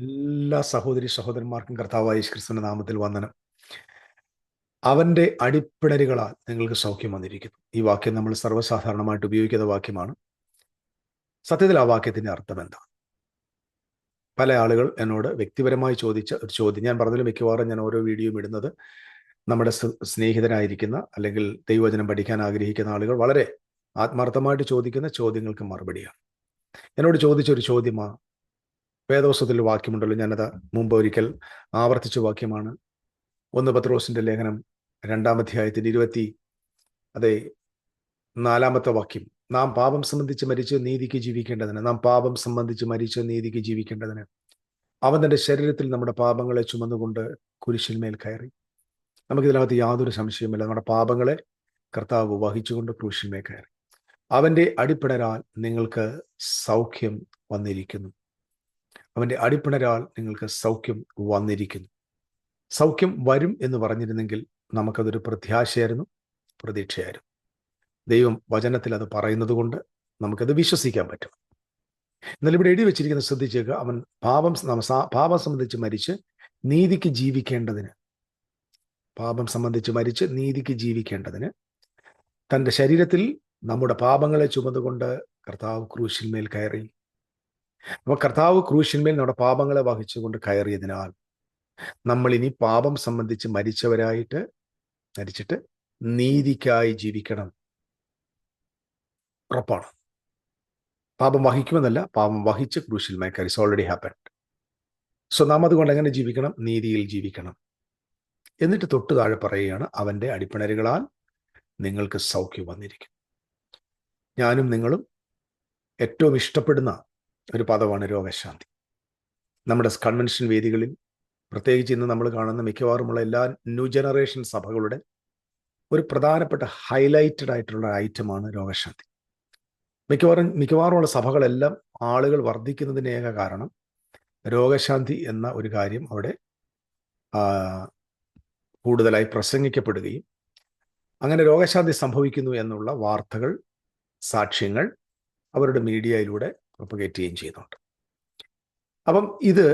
എല്ലാ സഹോദരി സഹോദരന്മാർക്കും കർത്താവായ ക്രിസ്തുവിന്റെ നാമത്തിൽ വന്ദനം. അവന്റെ അടിപ്പിണരുകളാൽ നിങ്ങൾക്ക് സൗഖ്യം വന്നിരിക്കുന്നു. ഈ വാക്യം നമ്മൾ സർവസാധാരണമായിട്ട് ഉപയോഗിക്കുന്ന വാക്യമാണ്. സത്യത്തിൽ ആ വാക്യത്തിന്റെ അർത്ഥം എന്താണ്? പല ആളുകൾ എന്നോട് വ്യക്തിപരമായി ചോദിച്ച ഒരു ചോദ്യം. ഞാൻ പറഞ്ഞതിൽ മിക്കവാറും ഞാൻ ഓരോ വീഡിയോയും ഇടുന്നത് നമ്മുടെ സ്നേഹിതനായിരിക്കുന്ന അല്ലെങ്കിൽ ദൈവവചനം പഠിക്കാൻ ആഗ്രഹിക്കുന്ന ആളുകൾ വളരെ ആത്മാർത്ഥമായിട്ട് ചോദിക്കുന്ന ചോദ്യങ്ങൾക്ക് മറുപടിയാണ്. എന്നോട് ചോദിച്ചൊരു ചോദ്യമാണ് വേദോസ്വത്തിൽ വാക്യമുണ്ടല്ലോ ഞാനത് മുമ്പ് ഒരിക്കൽ ആവർത്തിച്ച വാക്യമാണ്. ഒന്ന് പത്രോസിന്റെ ലേഖനം രണ്ടാം അധ്യായത്തിന്റെ ഇരുപത്തി അതെ നാലാമത്തെ വാക്യം. നാം പാപം സംബന്ധിച്ച് മരിച്ച് നീതിക്ക് ജീവിക്കേണ്ടതിന് നാം പാപം സംബന്ധിച്ച് മരിച്ച് നീതിക്ക് ജീവിക്കേണ്ടതിന് അവൻ തന്റെ ശരീരത്തിൽ നമ്മുടെ പാപങ്ങളെ ചുമന്നുകൊണ്ട് കുരിശിന്മേൽ കയറി. നമുക്കിതിനകത്ത് യാതൊരു സംശയവുമില്ല. നമ്മുടെ പാപങ്ങളെ കർത്താവ് വഹിച്ചുകൊണ്ട് ക്രൂശിന്മേൽ കയറി. അവന്റെ അടിപ്പിടരാൽ നിങ്ങൾക്ക് സൗഖ്യം വന്നിരിക്കുന്നു. അവന്റെ അടിപ്പിണരാൽ നിങ്ങൾക്ക് സൗഖ്യം വന്നിരിക്കുന്നു. സൗഖ്യം വരും എന്ന് പറഞ്ഞിരുന്നെങ്കിൽ നമുക്കതൊരു പ്രത്യാശയായിരുന്നു പ്രതീക്ഷയായിരുന്നു. ദൈവം വചനത്തിൽ അത് പറയുന്നത് കൊണ്ട് നമുക്കത് വിശ്വസിക്കാൻ പറ്റും. എന്നാൽ ഇവിടെ എഴുതി വെച്ചിരിക്കുന്ന ശ്രദ്ധിച്ചേക്ക് അവൻ പാപം പാപം സംബന്ധിച്ച് മരിച്ച് നീതിക്ക് ജീവിക്കേണ്ടതിന് പാപം സംബന്ധിച്ച് മരിച്ച് നീതിക്ക് ജീവിക്കേണ്ടതിന് തന്റെ ശരീരത്തിൽ നമ്മുടെ പാപങ്ങളെ ചുമതുകൊണ്ട് കർത്താവ് ക്രൂശിന്മേൽ കയറി അപ്പൊ കർത്താവ് ക്രൂശിന്മേൽ നമ്മുടെ പാപങ്ങളെ വഹിച്ചുകൊണ്ട് കയറിയതിനാൽ നമ്മൾ ഇനി പാപം സംബന്ധിച്ച് മരിച്ചവരായിട്ട് മരിച്ചിട്ട് നീതിക്കായി ജീവിക്കണം. ഉറപ്പാണ്. പാപം വഹിക്കുമെന്നല്ല പാപം വഹിച്ച് ക്രൂശിൽ മേക്കറിസ് ഓൾറെഡി ഹാപ്പൻ സോ നാം അതുകൊണ്ട് എങ്ങനെ ജീവിക്കണം? നീതിയിൽ ജീവിക്കണം. എന്നിട്ട് തൊട്ട് താഴെ പറയുകയാണ് അവന്റെ അടിപ്പിണരുകളാൽ നിങ്ങൾക്ക് സൗഖ്യം വന്നിരിക്കും. ഞാനും നിങ്ങളും ഏറ്റവും ഇഷ്ടപ്പെടുന്ന ഒരു പദമാണ് രോഗശാന്തി. നമ്മുടെ കൺവെൻഷൻ വേദികളിൽ പ്രത്യേകിച്ച് ഇന്ന് നമ്മൾ കാണുന്ന മിക്കവാറുമുള്ള എല്ലാ ന്യൂ ജനറേഷൻ സഭകളുടെ ഒരു പ്രധാനപ്പെട്ട ഹൈലൈറ്റഡ് ആയിട്ടുള്ള ഐറ്റമാണ് രോഗശാന്തി. മിക്കവാറും മിക്കവാറുമുള്ള സഭകളെല്ലാം ആളുകൾ വർദ്ധിക്കുന്നതിന് ഏക കാരണം രോഗശാന്തി എന്ന ഒരു കാര്യം അവിടെ കൂടുതലായി പ്രസംഗിക്കപ്പെടുകയും അങ്ങനെ രോഗശാന്തി സംഭവിക്കുന്നു എന്നുള്ള വാർത്തകൾ സാക്ഷ്യങ്ങൾ അവരുടെ മീഡിയയിലൂടെ പ്രൊപ്പഗേറ്റ് ചെയ്യുകയും ചെയ്യുന്നുണ്ട്. അപ്പം ഇത്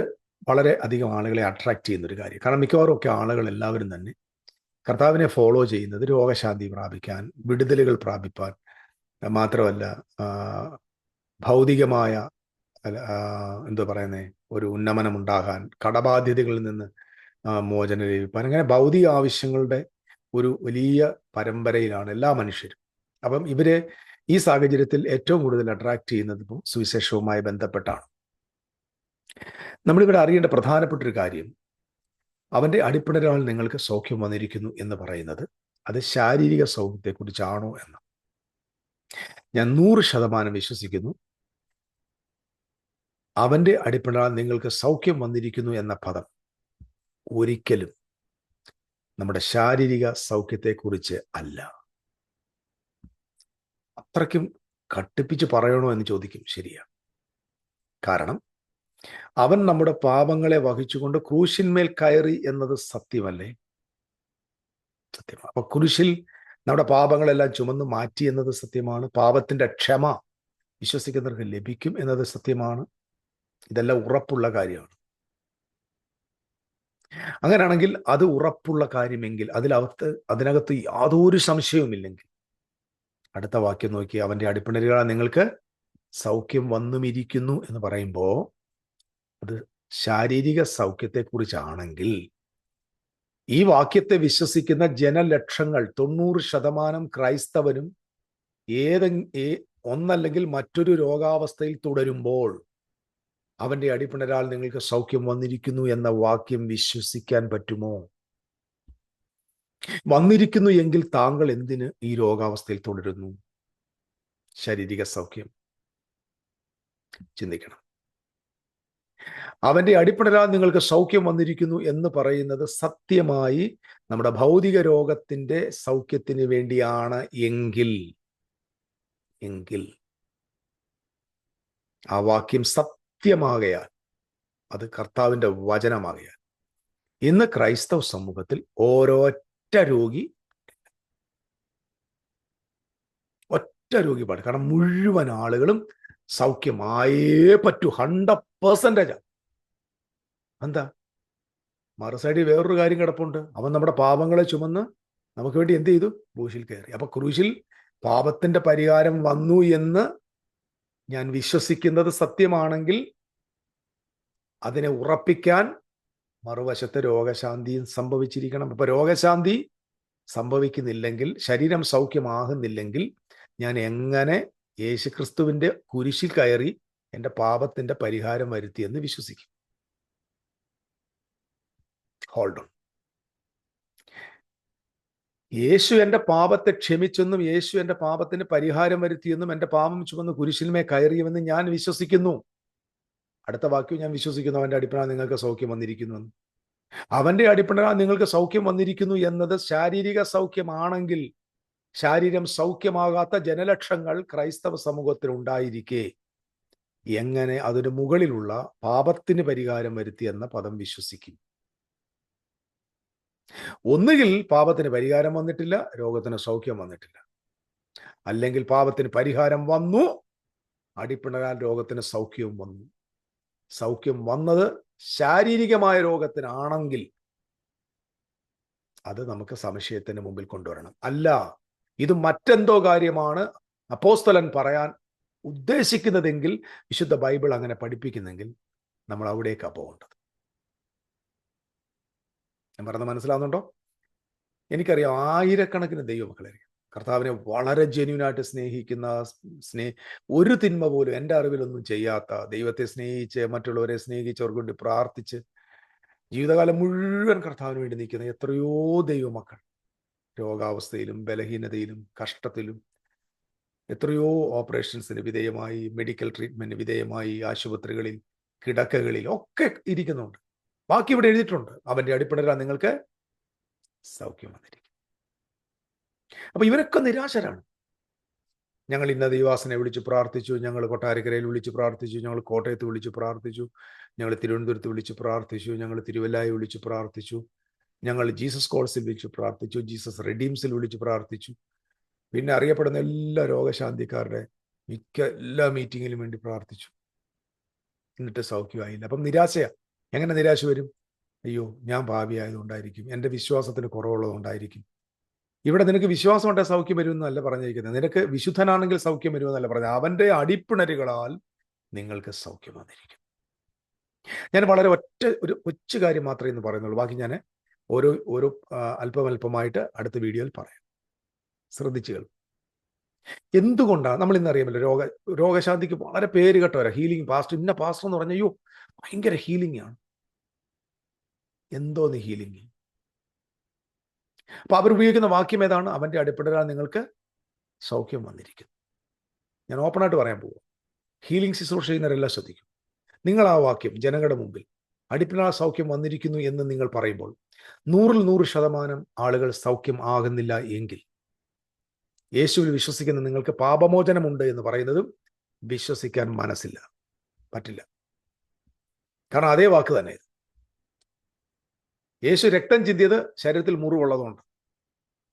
വളരെ അധികം ആളുകളെ അട്രാക്ട് ചെയ്യുന്ന ഒരു കാര്യം. കാരണം മിക്കവാറും ഒക്കെ ആളുകൾ എല്ലാവരും തന്നെ കർത്താവിനെ ഫോളോ ചെയ്യുന്നത് രോഗശാന്തി പ്രാപിക്കാൻ വിടുതലുകൾ പ്രാപിപ്പാൻ മാത്രമല്ല ഭൗതികമായ എന്താ പറയുന്നത് ഒരു ഉന്നമനം ഉണ്ടാകാൻ കടബാധ്യതകളിൽ നിന്ന് മോചനം ലഭിപ്പാൻ അങ്ങനെ ഭൗതിക ആവശ്യങ്ങളുടെ ഒരു വലിയ പരമ്പരയിലാണ് എല്ലാ മനുഷ്യരും. അപ്പം ഇവരെ ഈ സാഹചര്യത്തിൽ ഏറ്റവും കൂടുതൽ അട്രാക്ട് ചെയ്യുന്നത് ഇപ്പം സുവിശേഷവുമായി ബന്ധപ്പെട്ടാണ്. നമ്മളിവിടെ അറിയേണ്ട പ്രധാനപ്പെട്ട ഒരു കാര്യം അവന്റെ അടിപ്പിണരാൾ നിങ്ങൾക്ക് സൗഖ്യം വന്നിരിക്കുന്നു എന്ന് പറയുന്നത് അത് ശാരീരിക സൗഖ്യത്തെക്കുറിച്ചാണോ എന്ന് ഞാൻ നൂറ് ശതമാനം വിശ്വസിക്കുന്നു അവന്റെ അടിപ്പിണരാൾ നിങ്ങൾക്ക് സൗഖ്യം വന്നിരിക്കുന്നു എന്ന പദം ഒരിക്കലും നമ്മുടെ ശാരീരിക സൗഖ്യത്തെക്കുറിച്ച് അല്ല. അത്രയ്ക്കും കട്ടിപ്പിച്ച് പറയണോ എന്ന് ചോദിക്കും. ശരിയാണ് കാരണം അവൻ നമ്മുടെ പാപങ്ങളെ വഹിച്ചുകൊണ്ട് ക്രൂശിന്മേൽ കയറി എന്നത് സത്യമല്ലേ? സത്യമാണ് അപ്പൊ കുരിശിൽ നമ്മുടെ പാപങ്ങളെല്ലാം ചുമന്ന് മാറ്റി എന്നത് സത്യമാണ്. പാപത്തിന്റെ ക്ഷമ വിശ്വസിക്കുന്നവർക്ക് ലഭിക്കും എന്നത് സത്യമാണ്. ഇതെല്ലാം ഉറപ്പുള്ള കാര്യമാണ്. അങ്ങനെയാണെങ്കിൽ അത് ഉറപ്പുള്ള കാര്യമെങ്കിൽ അതിലകത്ത് അതിനകത്ത് യാതൊരു സംശയവുമില്ലെങ്കിൽ അടുത്ത വാക്യം നോക്കി. അവന്റെ അടിപ്പിണരുകളാ നിങ്ങൾക്ക് സൗഖ്യം വന്നുമിരിക്കുന്നു എന്ന് പറയുമ്പോൾ അത് ശാരീരിക സൗഖ്യത്തെക്കുറിച്ചാണെങ്കിൽ ഈ വാക്യത്തെ വിശ്വസിക്കുന്ന ജനലക്ഷങ്ങൾ തൊണ്ണൂറ് ശതമാനം ക്രൈസ്തവനും ഏതെ ഒന്നല്ലെങ്കിൽ മറ്റൊരു രോഗാവസ്ഥയിൽ തുടരുമ്പോൾ അവന്റെ അടിപ്പിണരാൽ നിങ്ങൾക്ക് സൗഖ്യം വന്നിരിക്കുന്നു എന്ന വാക്യം വിശ്വസിക്കാൻ പറ്റുമോ? വന്നിരിക്കുന്നു എങ്കിൽ താങ്കൾ എന്തിന് ഈ രോഗാവസ്ഥയിൽ തുടരുന്നു? ശാരീരിക സൗഖ്യം. ചിന്തിക്കണം. അവന്റെ അടിപ്പിണരാൽ നിങ്ങൾക്ക് സൗഖ്യം വന്നിരിക്കുന്നു എന്ന് പറയുന്നത് സത്യമായി നമ്മുടെ ഭൗതിക രോഗത്തിന്റെ സൗഖ്യത്തിന് വേണ്ടിയാണ് എങ്കിൽ എങ്കിൽ ആ വാക്യം സത്യമാകയാൽ അത് കർത്താവിന്റെ വചനമാകയാൽ ഇന്ന് ക്രൈസ്തവ സമൂഹത്തിൽ ഓരോറ്റ രോഗി ഒറ്റ രോഗി പാട്. കാരണം മുഴുവൻ ആളുകളും സൗഖ്യമായേ പറ്റൂ. ഹൺഡ്രഡ് പേഴ്സന്റേജ് എന്താ? മറുസൈഡിൽ വേറൊരു കാര്യം കിടപ്പുണ്ട്. അവൻ നമ്മുടെ പാപങ്ങളെ ചുമന്ന് നമുക്ക് വേണ്ടി എന്ത് ചെയ്തു? ക്രൂശിൽ കയറി. അപ്പൊ ക്രൂശിൽ പാപത്തിന്റെ പരിഹാരം വന്നു എന്ന് ഞാൻ വിശ്വസിക്കുന്നത് സത്യമാണെങ്കിൽ അതിനെ ഉറപ്പിക്കാൻ മറുവശത്ത് രോഗശാന്തിയും സംഭവിച്ചിരിക്കണം. ഇപ്പൊ രോഗശാന്തി സംഭവിക്കുന്നില്ലെങ്കിൽ ശരീരം സൗഖ്യമാകുന്നില്ലെങ്കിൽ ഞാൻ എങ്ങനെ യേശുക്രിസ്തുവിന്റെ കുരിശിൽ കയറി എന്റെ പാപത്തിന്റെ പരിഹാരം വരുത്തിയെന്ന് വിശ്വസിക്കും. ഹോൾഡ് ഓൺ യേശു എന്റെ പാപത്തെ ക്ഷമിച്ചെന്നും യേശു എന്റെ പാപത്തിന് പരിഹാരം വരുത്തിയെന്നും എന്റെ പാപം ചുമന്ന് കുരിശിന്മേ കയറിയുമെന്ന് ഞാൻ വിശ്വസിക്കുന്നു. അടുത്ത വാക്യം ഞാൻ വിശ്വസിക്കുന്നു അവന്റെ അടിപ്പണ നിങ്ങൾക്ക് സൗഖ്യം വന്നിരിക്കുന്നു. അവന്റെ അടിപ്പണ നിങ്ങൾക്ക് സൗഖ്യം വന്നിരിക്കുന്നു എന്നത് ശാരീരിക സൗഖ്യമാണെങ്കിൽ ശാരീരം സൗഖ്യമാകാത്ത ജനലക്ഷങ്ങൾ ക്രൈസ്തവ സമൂഹത്തിൽ ഉണ്ടായിരിക്കെ. എങ്ങനെ അതിന് മുകളിലുള്ള പാപത്തിന് പരിഹാരം വരുത്തി എന്ന പദം വിശ്വസിക്കും. ഒന്നുകിൽ പാപത്തിന് പരിഹാരം വന്നിട്ടില്ല രോഗത്തിന് സൗഖ്യം വന്നിട്ടില്ല. അല്ലെങ്കിൽ പാപത്തിന് പരിഹാരം വന്നു അടിപ്പിണരാൻ രോഗത്തിന് സൗഖ്യവും വന്നു. സൗഖ്യം വന്നത് ശാരീരികമായ രോഗത്തിനാണെങ്കിൽ അത് നമുക്ക് സംശയത്തിന് മുമ്പിൽ കൊണ്ടുവരണം. അല്ല ഇത് മറ്റെന്തോ കാര്യമാണ് അപ്പോസ്തലൻ പറയാൻ ഉദ്ദേശിക്കുന്നതെങ്കിൽ വിശുദ്ധ ബൈബിൾ അങ്ങനെ പഠിപ്പിക്കുന്നെങ്കിൽ നമ്മൾ അവിടേക്കാണ് പോകേണ്ടത്. ഞാൻ പറഞ്ഞത് മനസ്സിലാവുന്നുണ്ടോ? എനിക്കറിയാം ആയിരക്കണക്കിന് ദൈവമക്കളെ കർത്താവിനെ വളരെ ജെന്യൂനായിട്ട് സ്നേഹിക്കുന്ന സ്നേഹ ഒരു തിന്മ പോലും എന്റെ അറിവിലൊന്നും ചെയ്യാത്ത ദൈവത്തെ സ്നേഹിച്ച് മറ്റുള്ളവരെ സ്നേഹിച്ചവർക്ക് വേണ്ടി പ്രാർത്ഥിച്ച് ജീവിതകാലം മുഴുവൻ കർത്താവിന് വേണ്ടി നിൽക്കുന്ന എത്രയോ ദൈവമക്കൾ. രോഗാവസ്ഥയിലും ബലഹീനതയിലും കഷ്ടത്തിലും എത്രയോ ഓപ്പറേഷൻസിന് വിധേയമായി മെഡിക്കൽ ട്രീറ്റ്മെന്റിന് വിധേയമായി ആശുപത്രികളിൽ കിടക്കകളിൽ ഒക്കെ ഇരിക്കുന്നുണ്ട്. ബാക്കി ഇവിടെ എഴുതിയിട്ടുണ്ട്. അവന്റെ അടിപ്പടരാൻ നിങ്ങൾക്ക് സൗഖ്യം വന്നിരിക്കും അപ്പൊ ഇവരൊക്കെ നിരാശരാണ്. ഞങ്ങൾ ഇന്ന ദൈവാസനെ വിളിച്ച് പ്രാർത്ഥിച്ചു ഞങ്ങൾ കൊട്ടാരക്കരയിൽ വിളിച്ച് പ്രാർത്ഥിച്ചു ഞങ്ങൾ കോട്ടയത്ത് വിളിച്ച് പ്രാർത്ഥിച്ചു ഞങ്ങൾ തിരുവനന്തപുരത്ത് വിളിച്ച് പ്രാർത്ഥിച്ചു ഞങ്ങൾ തിരുവല്ലായി വിളിച്ച് പ്രാർത്ഥിച്ചു ഞങ്ങൾ ജീസസ് കോൾസിൽ വിളിച്ച് പ്രാർത്ഥിച്ചു ജീസസ് റെഡീംസിൽ വിളിച്ച് പ്രാർത്ഥിച്ചു. പിന്നെ അറിയപ്പെടുന്ന എല്ലാ രോഗശാന്തിക്കാരുടെ മിക്ക എല്ലാ മീറ്റിങ്ങിലും വേണ്ടി പ്രാർത്ഥിച്ചു. എന്നിട്ട് സൗഖ്യമായില്ല. അപ്പം നിരാശയാ. എങ്ങനെ നിരാശ വരും? അയ്യോ ഞാൻ ഭാവിയായതുകൊണ്ടായിരിക്കും. എന്റെ വിശ്വാസത്തിന് കുറവുള്ളതുകൊണ്ടായിരിക്കും. ഇവിടെ നിനക്ക് വിശ്വാസം ഉണ്ടെങ്കിൽ സൗഖ്യം വരുമെന്നല്ല പറഞ്ഞിരിക്കുന്നത്. നിനക്ക് വിശുദ്ധനാണെങ്കിൽ സൗഖ്യം വരുമെന്നല്ല പറഞ്ഞത്. അവന്റെ അടിപ്പിണരുകളാൽ നിങ്ങൾക്ക് സൗഖ്യം വന്നിരിക്കും. ഞാൻ വളരെ ഒറ്റ ഒരു കൊച്ചു കാര്യം മാത്രമേ ഇന്ന് പറയുന്നുള്ളൂ. ബാക്കി ഞാൻ ഓരോ ഓരോ അല്പം അല്പമായിട്ട് അടുത്ത വീഡിയോയിൽ പറയാം. ശ്രദ്ധിച്ചു കേൾക്കും. എന്തുകൊണ്ടാണ് നമ്മൾ ഇന്ന് അറിയാമല്ലോ രോഗ രോഗശാന്തിക്ക് വളരെ പേര് കേട്ടവരാ. ഹീലിംഗ് പാസ്റ്റ് ഇന്ന പാസ്റ്റർ എന്ന് പറഞ്ഞ അയ്യോ ഭയങ്കര ഹീലിംഗ് ആണ്. എന്തോന്ന് ഹീലിംഗ്? അപ്പൊ അവരുപയോഗിക്കുന്ന വാക്യം ഏതാണ്? അവന്റെ അടിപ്പെടലാൽ നിങ്ങൾക്ക് സൗഖ്യം വന്നിരിക്കുന്നു. ഞാൻ ഓപ്പണായിട്ട് പറയാൻ പോകും ഹീലിംഗ് ശുശ്രൂഷ ചെയ്യുന്നവരെല്ലാം ശ്രദ്ധിക്കും. നിങ്ങൾ ആ വാക്യം ജനങ്ങളുടെ മുമ്പിൽ അടിപ്പിനാൽ സൗഖ്യം വന്നിരിക്കുന്നു എന്ന് നിങ്ങൾ പറയുമ്പോൾ നൂറിൽ നൂറ് ശതമാനം ആളുകൾ സൗഖ്യം ആകുന്നില്ല എങ്കിൽ യേശുവിൽ വിശ്വസിക്കുന്ന നിങ്ങൾക്ക് പാപമോചനമുണ്ട് എന്ന് പറയുന്നതും വിശ്വസിക്കാൻ മനസ്സില്ല. പറ്റില്ല. കാരണം അതേ വാക്ക് തന്നെ. ഇത് യേശു രക്തം ചിന്തിയത് ശരീരത്തിൽ മുറിവുള്ളതുകൊണ്ട്.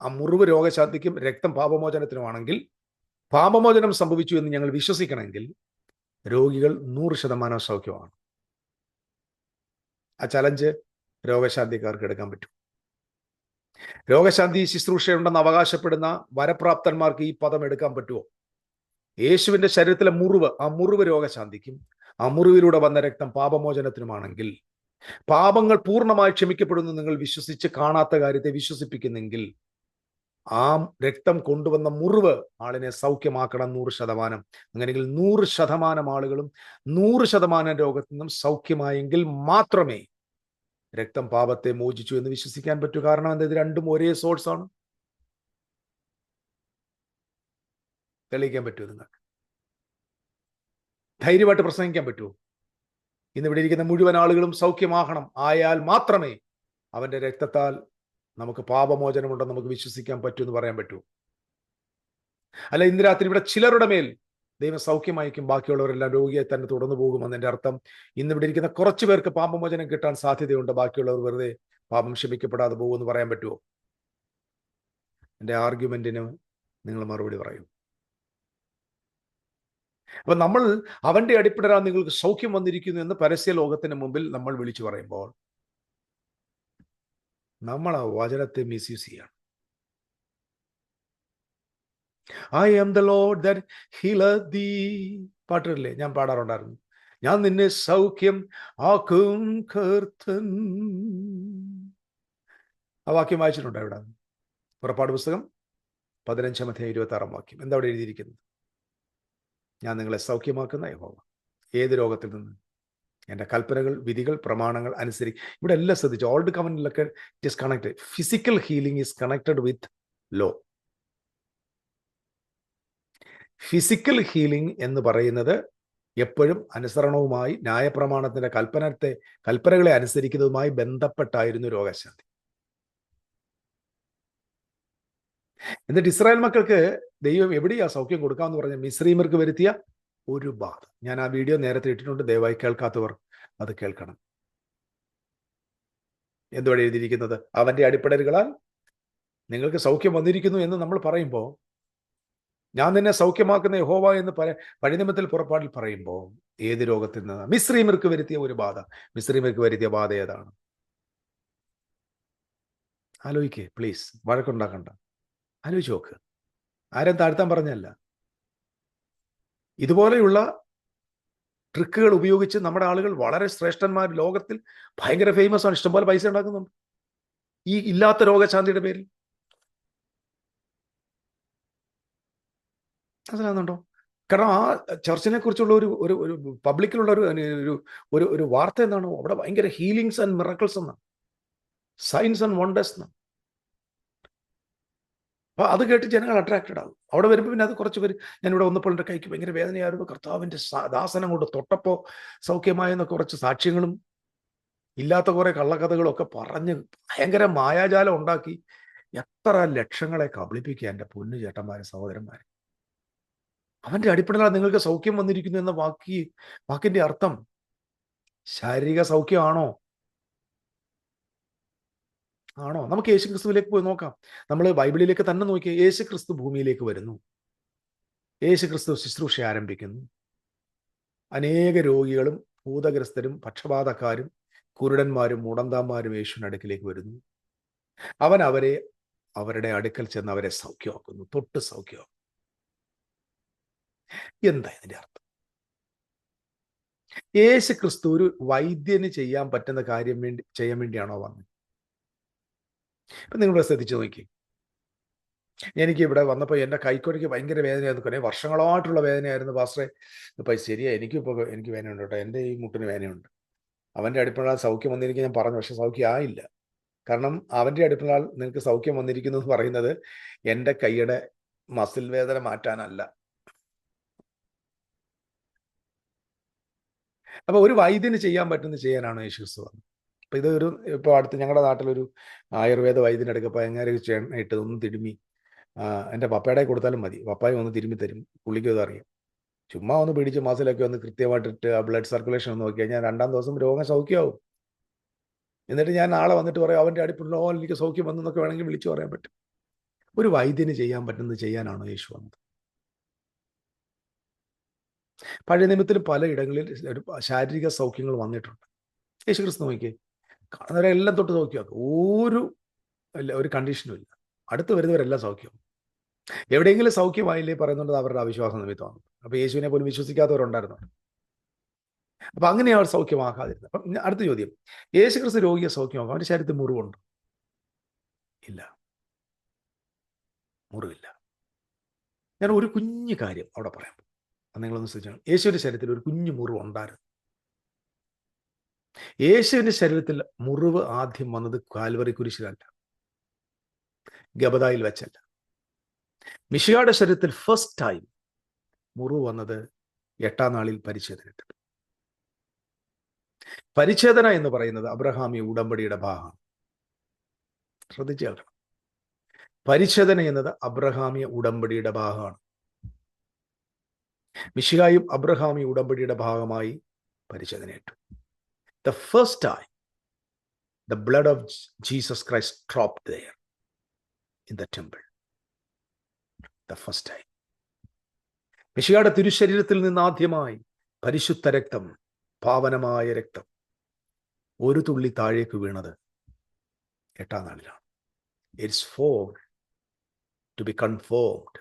ആ മുറിവ് രോഗശാന്തിക്കും രക്തം പാപമോചനത്തിനുമാണെങ്കിൽ പാപമോചനം സംഭവിച്ചു എന്ന് ഞങ്ങൾ വിശ്വസിക്കണമെങ്കിൽ രോഗികൾ നൂറ് ശതമാനം സൗഖ്യമാണ് ആ ചലഞ്ച് രോഗശാന്തിക്കാർക്ക് എടുക്കാൻ പറ്റും. രോഗശാന്തി ശുശ്രൂഷയുണ്ടെന്ന് അവകാശപ്പെടുന്ന വരപ്രാപ്തന്മാർക്ക് ഈ പദം എടുക്കാൻ പറ്റുമോ? യേശുവിന്റെ ശരീരത്തിലെ മുറിവ് ആ മുറിവ് രോഗശാന്തിക്കും ആ മുറിവിലൂടെ വന്ന രക്തം പാപമോചനത്തിനുമാണെങ്കിൽ പാപങ്ങൾ പൂർണമായി ക്ഷമിക്കപ്പെടുന്നു നിങ്ങൾ വിശ്വസിച്ച് കാണാത്ത കാര്യത്തെ വിശ്വസിപ്പിക്കുന്നെങ്കിൽ ആ രക്തം കൊണ്ടുവന്ന മുറിവ് ആളിനെ സൗഖ്യമാക്കണം നൂറ് ശതമാനം. അങ്ങനെയെങ്കിൽ നൂറ് ശതമാനം ആളുകളും നൂറ് ശതമാനം രോഗത്തിൽ നിന്നും സൗഖ്യമായെങ്കിൽ മാത്രമേ രക്തം പാപത്തെ മോചിച്ചു എന്ന് വിശ്വസിക്കാൻ പറ്റൂ. കാരണം എന്താ? രണ്ടും ഒരേ സോഴ്സ് ആണ്. തെളിയിക്കാൻ പറ്റുമോ നിങ്ങൾക്ക്. ധൈര്യമായിട്ട് പ്രസംഗിക്കാൻ പറ്റുമോ? ഇന്ന് ഇവിടെ ഇരിക്കുന്ന മുഴുവൻ ആളുകളും സൗഖ്യമാകണം. ആയാൽ മാത്രമേ അവന്റെ രക്തത്താൽ നമുക്ക് പാപമോചനമുണ്ടെന്ന് നമുക്ക് വിശ്വസിക്കാൻ പറ്റൂ എന്ന് പറയാൻ പറ്റൂ. അല്ല ഇന്ന് രാത്രി ഇവിടെ ചിലരുടെ മേൽ ദൈവം സൗഖ്യമായിരിക്കും. ബാക്കിയുള്ളവരെല്ലാം രോഗിയെ തന്നെ തുടർന്നു പോകുമെന്നതിന്റെ അർത്ഥം. ഇന്ന് ഇവിടെ ഇരിക്കുന്ന കുറച്ചു പേർക്ക് പാപമോചനം കിട്ടാൻ സാധ്യതയുണ്ട്. ബാക്കിയുള്ളവർ വെറുതെ പാപം ക്ഷമിക്കപ്പെടാതെ പോകുമെന്ന് പറയാൻ പറ്റുമോ? എന്റെ ആർഗ്യുമെന്റിന് നിങ്ങൾ മറുപടി പറയും. അപ്പൊ നമ്മൾ അവന്റെ അടിപ്പിടരാ നിങ്ങൾക്ക് സൗഖ്യം വന്നിരിക്കുന്നു എന്ന് പരസ്യ ലോകത്തിന് മുമ്പിൽ നമ്മൾ വിളിച്ചു പറയുമ്പോൾ നമ്മൾ ആ വചനത്തെ മിസ്യൂസ് ചെയ്യണം. I am the Lord that thee പാട്ടില്ലേ? ഞാൻ പാടാറുണ്ടായിരുന്നു. ഞാൻ നിന്നെ സൗഖ്യം ആക്കും കീർത്തൻ. ആ വാക്യം വായിച്ചിട്ടുണ്ടോ ഇവിടെ? പുറപ്പാട് പുസ്തകം പതിനഞ്ചാം അധ്യായം ഇരുപത്തി ആറാം വാക്യം. എന്താ അവിടെ എഴുതിയിരിക്കുന്നത്? ഞാൻ നിങ്ങളെ സൗഖ്യമാക്കുന്ന യഹോവ. ഏത് രോഗത്തിൽ നിന്ന്? എന്റെ കൽപ്പനകൾ വിധികൾ പ്രമാണങ്ങൾ അനുസരിച്ച്. ഇവിടെ എല്ലാം ശ്രദ്ധിച്ചു. Old കമന്റിലൊക്കെ it is connected physical healing is connected with law physical healing എന്ന് പറയുന്നത് എപ്പോഴും അനുസരണവുമായി ന്യായപ്രമാണത്തിന്റെ കൽപ്പനത്തെ കൽപ്പനകളെ അനുസരിക്കുന്നതുമായി ബന്ധപ്പെട്ടായിരുന്നു രോഗശാന്തി. എന്നിട്ട് ഇസ്രായേൽ മക്കൾക്ക് ദൈവം എവിടെയാ സൗഖ്യം കൊടുക്കാമെന്ന് പറഞ്ഞ മിശ്രീമർക്ക് വരുത്തിയ ഒരു ബാധ. ഞാൻ ആ വീഡിയോ നേരത്തെ ഇട്ടിട്ടുണ്ട്. ദയവായി കേൾക്കാത്തവർ അത് കേൾക്കണം. എന്തുവഴി എഴുതിയിരിക്കുന്നത്? അവന്റെ അടിപ്പടലുകളാൽ നിങ്ങൾക്ക് സൗഖ്യം വന്നിരിക്കുന്നു എന്ന് നമ്മൾ പറയുമ്പോൾ ഞാൻ നിന്നെ സൗഖ്യമാക്കുന്ന യഹോവ എന്ന് പല പഴിനിമത്തിൽ പുറപ്പാടിൽ പറയുമ്പോൾ ഏത് രോഗത്തിൽ നിന്ന് മിശ്രീമർക്ക് വരുത്തിയ ഒരു ബാധ. മിശ്രീമിർക്ക് വരുത്തിയ ബാധ ഏതാണ്? ആലോചിക്കേ പ്ലീസ് വഴക്കുണ്ടാക്കണ്ട. ആലോചിച്ച് നോക്ക്. ആരും താഴ്ത്താൻ പറഞ്ഞല്ല ഇതുപോലെയുള്ള ട്രിക്കുകൾ ഉപയോഗിച്ച് നമ്മുടെ ആളുകൾ വളരെ ശ്രേഷ്ഠന്മാർ. ലോകത്തിൽ ഭയങ്കര ഫേമസ് ആണ്. ഇഷ്ടംപോലെ പൈസ ഉണ്ടാക്കുന്നുണ്ട്. ഈ ഇല്ലാത്ത രോഗശാന്തിയുടെ പേരിൽ. മനസ്സിലാകുന്നുണ്ടോ? കാരണം ആ ചർച്ചിനെ കുറിച്ചുള്ള ഒരു ഒരു ഒരു പബ്ലിക്കിലുള്ള ഒരു ഒരു ഒരു വാർത്ത എന്താണോ? അവിടെ ഭയങ്കര ഹീലിങ്സ് ആൻഡ് മിറക്കിൾസ് എന്നാണ്. സയൻസ് ആൻഡ് വണ്ടേഴ്സ് എന്നാണ്. അപ്പൊ അത് കേട്ട് ജനങ്ങൾ അട്രാക്റ്റഡ് ആകും. അവിടെ വരുമ്പോൾ പിന്നെ അത് കുറച്ച് പേര് ഞാൻ ഇവിടെ വന്നപ്പോൾ എന്റെ കൈക്ക് ഭയങ്കര വേദനയായിരുന്നു. കർത്താവിന്റെ ദാസനം കൊണ്ട് തൊട്ടപ്പോ സൗഖ്യമായെന്ന കുറച്ച് സാക്ഷ്യങ്ങളും ഇല്ലാത്ത കുറെ കള്ളക്കഥകളൊക്കെ പറഞ്ഞ് ഭയങ്കര മായാജാലം ഉണ്ടാക്കി എത്ര ലക്ഷങ്ങളെ കബളിപ്പിക്കുക എന്റെ പൊന്നു ചേട്ടന്മാരെ സഹോദരന്മാരെ. അവന്റെ അടിപ്പടലാ നിങ്ങൾക്ക് സൗഖ്യം വന്നിരിക്കുന്നു എന്ന വാക്കി വാക്കിന്റെ അർത്ഥം ശാരീരിക സൗഖ്യമാണോ? ആണോ? നമുക്ക് യേശു ക്രിസ്തുവിലേക്ക് പോയി നോക്കാം. നമ്മൾ ബൈബിളിലേക്ക് തന്നെ നോക്കിയാൽ യേശു ക്രിസ്തു ഭൂമിയിലേക്ക് വരുന്നു. യേശു ക്രിസ്തു ശുശ്രൂഷ ആരംഭിക്കുന്നു. അനേക രോഗികളും ഭൂതഗ്രസ്തരും പക്ഷപാതക്കാരും കുരുടന്മാരും മുടന്താന്മാരും യേശുവിന്റെ അടുക്കിലേക്ക് വരുന്നു. അവൻ അവരെ അവരുടെ അടുക്കൽ ചെന്ന് അവരെ സൗഖ്യമാക്കുന്നു തൊട്ട് സൗഖ്യമാക്കുന്നു. എന്താ ഇതിന്റെ അർത്ഥം? യേശു ക്രിസ്തു ഒരു വൈദ്യന് ചെയ്യാൻ പറ്റുന്ന കാര്യം വേണ്ടി ചെയ്യാൻ വേണ്ടിയാണോ വന്നത്? ഇപ്പൊ നിങ്ങൾ ശ്രദ്ധിച്ച് നോക്കി. എനിക്ക് ഇവിടെ വന്നപ്പോൾ എന്റെ കൈക്കൊടിക്ക് ഭയങ്കര വേദനയായിരുന്നു. കുറേ വർഷങ്ങളായിട്ടുള്ള വേദനയായിരുന്നു. പാസ്റ്ററെ ഇപ്പം ശരിയാണ് എനിക്കും ഇപ്പോൾ എനിക്ക് വേദനയുണ്ട് കേട്ടോ. എന്റെ ഈ മുട്ടിന് വേദനയുണ്ട്. അവന്റെ അടിപ്പിളാൽ സൗഖ്യം വന്നിരിക്കും ഞാൻ പറഞ്ഞു. പക്ഷെ സൗഖ്യം ആയില്ല. കാരണം അവന്റെ അടിപ്പിളാൽ നിങ്ങൾക്ക് സൗഖ്യം വന്നിരിക്കുന്നു എന്ന് പറയുന്നത് എന്റെ കൈയുടെ മസിൽ വേദന മാറ്റാനല്ല. അപ്പൊ ഒരു വൈദ്യന് ചെയ്യാൻ പറ്റുന്ന ചെയ്യാനാണ് യേശുസ് പറഞ്ഞത്. അപ്പൊ ഇതൊരു ഇപ്പൊ അടുത്ത് ഞങ്ങളുടെ നാട്ടിലൊരു ആയുർവേദ വൈദ്യനെടുക്കുക ഭയങ്കര ഇട്ട് ഒന്ന് തിരുമി എന്റെ പപ്പയുടെ കൊടുത്താലും മതി. പപ്പായും ഒന്ന് തിരുമി തരും. പുള്ളിക്കും അറിയാം. ചുമ്മാ ഒന്ന് പിടിച്ച് മാസിലൊക്കെ ഒന്ന് കൃത്യമായിട്ടിട്ട് ആ ബ്ലഡ് സർക്കുലേഷൻ ഒന്ന് നോക്കി കഴിഞ്ഞാൽ രണ്ടാം ദിവസം രോഗം സൗഖ്യമാവും എന്നിട്ട് ഞാൻ നാളെ വന്നിട്ട് പറയും അവന്റെ അടിപ്പുണ്ടോ എനിക്ക് സൗഖ്യം വന്നെന്നൊക്കെ വേണമെങ്കിൽ വിളിച്ചു പറയാൻ പറ്റും. ഒരു വൈദ്യന് ചെയ്യാൻ പറ്റുന്നത് ചെയ്യാനാണോ യേശു വന്നത്? പഴയ നിയമത്തിൽ പലയിടങ്ങളിൽ ശാരീരിക സൗഖ്യങ്ങൾ വന്നിട്ടുണ്ട്. യേശു ക്രിസ്തു നോക്കിയേ. കാണുന്നവരെല്ലാം തൊട്ട് സൗഖ്യമാക്കും ഒരു ഒരു കണ്ടീഷനും ഇല്ല. അടുത്ത് വരുന്നവരെല്ലാം സൗഖ്യം. എവിടെയെങ്കിലും സൗഖ്യമായില്ലേ പറയുന്നുണ്ട് അവരുടെ അവിശ്വാസ നിമിത്തമാണ്. അപ്പൊ യേശുവിനെ പോലും വിശ്വസിക്കാത്തവരുണ്ടായിരുന്നു. അപ്പൊ അങ്ങനെ അവർ സൗഖ്യമാക്കാതിരുന്നത് അപ്പം അടുത്ത ചോദ്യം. യേശു ക്രിസ്തു രോഗിയെ സൗഖ്യമാക്കും. അവന്റെ ശരീരത്തിൽ മുറിവുണ്ട്? ഇല്ല. മുറിവില്ല. ഞാൻ ഒരു കുഞ്ഞു കാര്യം അവിടെ പറയാം. നിങ്ങളൊന്ന് ശ്രദ്ധിച്ചാൽ യേശുവിന്റെ ശരീരത്തിൽ ഒരു കുഞ്ഞു മുറിവ് ഉണ്ടായിരുന്നു യേശുവിന്റെ ശരീരത്തിൽ മുറിവ് ആദ്യം വന്നത് കാൽവറി കുരിശിലല്ല. ഗബദായിൽ വെച്ചല്ല. മിഷിയുടെ ശരീരത്തിൽ ഫസ്റ്റ് ടൈം മുറിവ് വന്നത് എട്ടാം നാളിൽ പരിച്ഛേദനത്തിൽ. പരിച്ഛേദന എന്ന് പറയുന്നത് അബ്രഹാമി ഉടമ്പടിയുടെ ഭാഗമാണ്. ശ്രദ്ധിച്ചു കേൾക്കണം പരിച്ഛേദന എന്നത് അബ്രഹാമിയ ഉടമ്പടിയുടെ ഭാഗമാണ്. മിഷികായും അബ്രഹാമി ഉടമ്പടിയുടെ ഭാഗമായി പരിച്ഛേദനയേറ്റു. The first time the blood of Jesus Christ drop there in the temple the first time മിശിയുടെ തിരുശരീരത്തിൽ നിന്ന് ആദ്യമായി പരിശുദ്ധ രക്തം പാവനമായ രക്തം ഒരു തുള്ളി താഴേക്ക് വീണത് എട്ടാം നാളിലാണ്. It's for to be confirmed